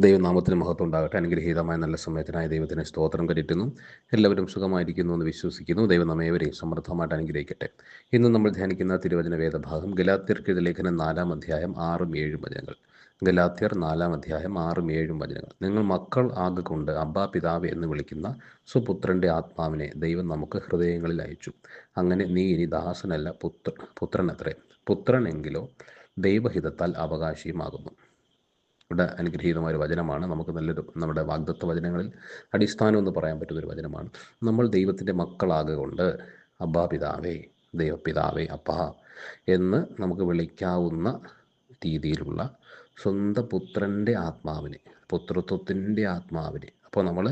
ദൈവനാമത്തിന് മഹത്വം ഉണ്ടാകട്ടെ അനുഗ്രഹീതമായ നല്ല സമയത്തിനായ ദൈവത്തിന് സ്തോത്രം കരുറ്റുന്നു എല്ലാവരും സുഖമായിരിക്കുന്നു എന്ന് വിശ്വസിക്കുന്നു. ദൈവം നമ്മേവരെയും സമൃദ്ധമായിട്ട് അനുഗ്രഹിക്കട്ടെ. ഇന്ന് നമ്മൾ ധ്യാനിക്കുന്ന തിരുവചന വേദഭാഗം ഗലാത്യർക്കെഴുത ലേഖനം നാലാം അധ്യായം ആറും ഏഴും വചനങ്ങൾ. ഗലാത്യർ നാലാം അധ്യായം ആറും ഏഴും വചനങ്ങൾ. നിങ്ങൾ മക്കൾ ആകൊണ്ട് അബ്ബാ പിതാവ് എന്ന് വിളിക്കുന്ന സുപുത്രന്റെ ആത്മാവിനെ ദൈവം നമുക്ക് ഹൃദയങ്ങളിൽ അയച്ചു. അങ്ങനെ നീ ഇനി ദാസനല്ല പുത്ര പുത്രനത്രേ. പുത്രനെങ്കിലോ ദൈവഹിതത്താൽ അവകാശിയുമാകുന്നു. ഇവിടെ അനുഗ്രഹീതമായ ഒരു വചനമാണ്. നമുക്ക് നല്ലൊരു നമ്മുടെ വാഗ്ദത്ത വചനങ്ങളിൽ അടിസ്ഥാനം എന്ന് പറയാൻ പറ്റുന്ന ഒരു വചനമാണ്. നമ്മൾ ദൈവത്തിന്റെ മക്കളാകൊണ്ട് അബ്ബാ പിതാവേ ദൈവപിതാവേ അപ്പാ എന്ന് നമുക്ക് വിളിക്കാവുന്ന രീതിയിലുള്ള സ്വന്തം പുത്രന്റെ ആത്മാവിനെ പുത്രത്വത്തിന്റെ ആത്മാവിനെ. അപ്പോൾ നമ്മൾ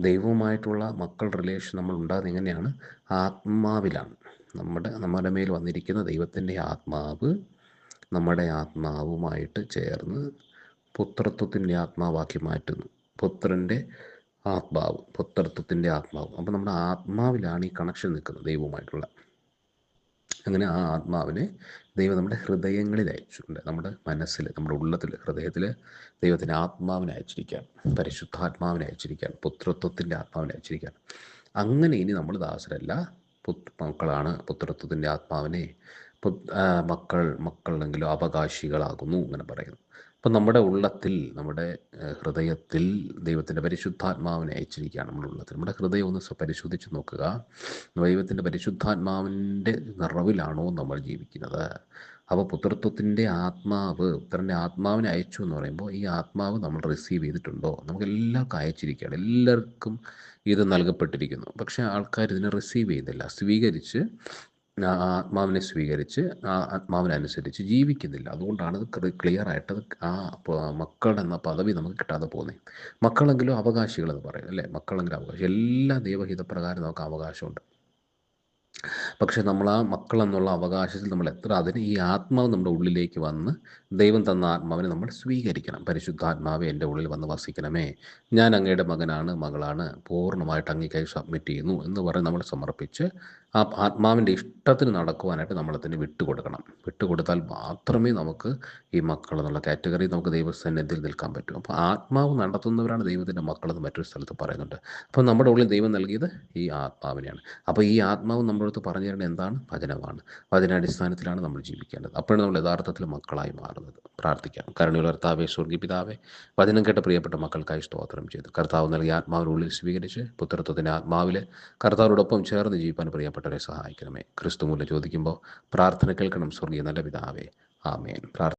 ദൈവവുമായിട്ടുള്ള മക്കൾ റിലേഷൻ നമ്മൾ ഉണ്ടാകുന്നത് എങ്ങനെയാണ്? ആത്മാവിലാണ്. നമ്മുടെ നമ്മുടെ മേൽ വന്നിരിക്കുന്ന ദൈവത്തിന്റെ ആത്മാവ് നമ്മുടെ ആത്മാവുമായിട്ട് ചേർന്ന് പുത്രത്വത്തിന്റെ ആത്മാവാക്കി മാറ്റുന്നു. പുത്രന്റെ ആത്മാവ് പുത്രത്വത്തിന്റെ ആത്മാവ്. അപ്പം നമ്മുടെ ആത്മാവിലാണ് ഈ കണക്ഷൻ നിൽക്കുന്നത് ദൈവവുമായിട്ടുള്ള. അങ്ങനെ ആ ആത്മാവിനെ ദൈവം നമ്മുടെ ഹൃദയങ്ങളിൽ അയച്ചിട്ടുണ്ട്. നമ്മുടെ മനസ്സിൽ നമ്മുടെ ഉള്ളത്തിൽ ഹൃദയത്തിൽ ദൈവത്തിന്റെ ആത്മാവിനെ അയച്ചിരിക്കാൻ പരിശുദ്ധാത്മാവിനെ അയച്ചിരിക്കാൻ പുത്രത്വത്തിന്റെ ആത്മാവിനെ അയച്ചിരിക്കാൻ അങ്ങനെ ഇനി നമ്മൾ ദാസരല്ല. മക്കളാണ്. പുത്രത്വത്തിന്റെ ആത്മാവിനെ മക്കൾ മക്കളെങ്കിലും അവകാശികളാകുന്നു അങ്ങനെ പറയുന്നു. അപ്പം നമ്മുടെ ഉള്ളത്തിൽ നമ്മുടെ ഹൃദയത്തിൽ ദൈവത്തിന്റെ പരിശുദ്ധാത്മാവിനെ അയച്ചിരിക്കുകയാണ് നമ്മുടെ ഉള്ളത്തിൽ. നമ്മുടെ ഹൃദയം ഒന്ന് പരിശോധിച്ച് നോക്കുക. ദൈവത്തിന്റെ പരിശുദ്ധാത്മാവിന്റെ നിറവിലാണോ നമ്മൾ ജീവിക്കുന്നത്? അപ്പോൾ പുത്രത്വത്തിന്റെ ആത്മാവ് പുത്രന്റെ ആത്മാവിനെ അയച്ചു എന്ന് പറയുമ്പോൾ ഈ ആത്മാവ് നമ്മൾ റിസീവ് ചെയ്തിട്ടുണ്ടോ? നമുക്ക് എല്ലാവർക്കും അയച്ചിരിക്കുകയാണ്. എല്ലാവർക്കും ഇത് നൽകപ്പെട്ടിരിക്കുന്നു. പക്ഷേ ആൾക്കാർ ഇതിനെ റിസീവ് ചെയ്യുന്നില്ല. സ്വീകരിച്ച് ആത്മാവിനെ സ്വീകരിച്ച് ആ ആത്മാവിനനുസരിച്ച് ജീവിക്കുന്നില്ല. അതുകൊണ്ടാണ് ക്ലിയർ ആയിട്ട് ആ മക്കൾ എന്ന പദവി നമുക്ക് കിട്ടാതെ പോകുന്നത് മക്കളെങ്കിലും അവകാശികൾ എന്ന് പറയും അല്ലേ? മക്കളെങ്കിലും അവകാശം. എല്ലാ ദൈവഹിതപ്രകാരം നമുക്ക് അവകാശമുണ്ട്. പക്ഷെ നമ്മൾ ആ മക്കൾ എന്നുള്ള അവകാശത്തിൽ നമ്മൾ എത്ര അതിന് ഈ ആത്മാവ് നമ്മുടെ ഉള്ളിലേക്ക് വന്ന് ദൈവം തന്ന ആത്മാവിനെ നമ്മൾ സ്വീകരിക്കണം. പരിശുദ്ധാത്മാവ് എന്റെ ഉള്ളിൽ വന്ന് വസിക്കണമേ. ഞാൻ അങ്ങയുടെ മകനാണ് മകളാണ് പൂർണമായിട്ട് അങ്ങേക്കായി സബ്മിറ്റ് ചെയ്യുന്നു എന്ന് പറഞ്ഞ് നമ്മൾ സമർപ്പിച്ച് ആ ആത്മാവിന്റെ ഇഷ്ടത്തിന് നടക്കുവാനായിട്ട് നമ്മളെ തന്നെ വിട്ടുകൊടുക്കണം. വിട്ടുകൊടുത്താൽ മാത്രമേ നമുക്ക് ഈ മക്കൾ എന്നുള്ള കാറ്റഗറി നമുക്ക് ദൈവസന്നിധിയിൽ നിൽക്കാൻ പറ്റും. അപ്പോൾ ആത്മാവ് നടത്തുന്നവരാണ് ദൈവത്തിന്റെ മക്കളെന്ന് മറ്റൊരു സ്ഥലത്ത് പറയുന്നുണ്ട്. അപ്പോൾ നമ്മുടെ ഉള്ളിൽ ദൈവം നൽകിയത് ഈ ആത്മാവിനെയാണ്. അപ്പോൾ ഈ ആത്മാവ് നമ്മുടെ അടുത്ത് പറഞ്ഞു തരേണ്ടത് എന്താണ്? വചനമാണ് വചനാടിസ്ഥാനത്തിലാണ് നമ്മൾ ജീവിക്കേണ്ടത്. അപ്പോഴാണ് നമ്മൾ യഥാർത്ഥത്തിൽ മക്കളായി മാറുന്നത്. പ്രാർത്ഥിക്കാം. കരുണയുള്ള കർത്താവെ സ്വർഗി പിതാവെ വചനം കേട്ട പ്രിയപ്പെട്ട മക്കൾക്കായി സ്തോത്രം ചെയ്തു. കർത്താവ് നൽകിയ ആത്മാവിനുള്ളിൽ സ്വീകരിച്ച് പുത്രത്വത്തിന്റെ ആത്മാവിൽ കർത്താവിനോടൊപ്പം ചേർന്ന് ജീവിക്കാൻ പ്രിയപ്പെട്ടവരെ സഹായിക്കണമേ. ക്രിസ്തു മൂല്യം ചോദിക്കുമ്പോൾ പ്രാർത്ഥന കേൾക്കണം സ്വർഗീയ നല്ല പിതാവേ. ആമേൻ. പ്രാർത്ഥന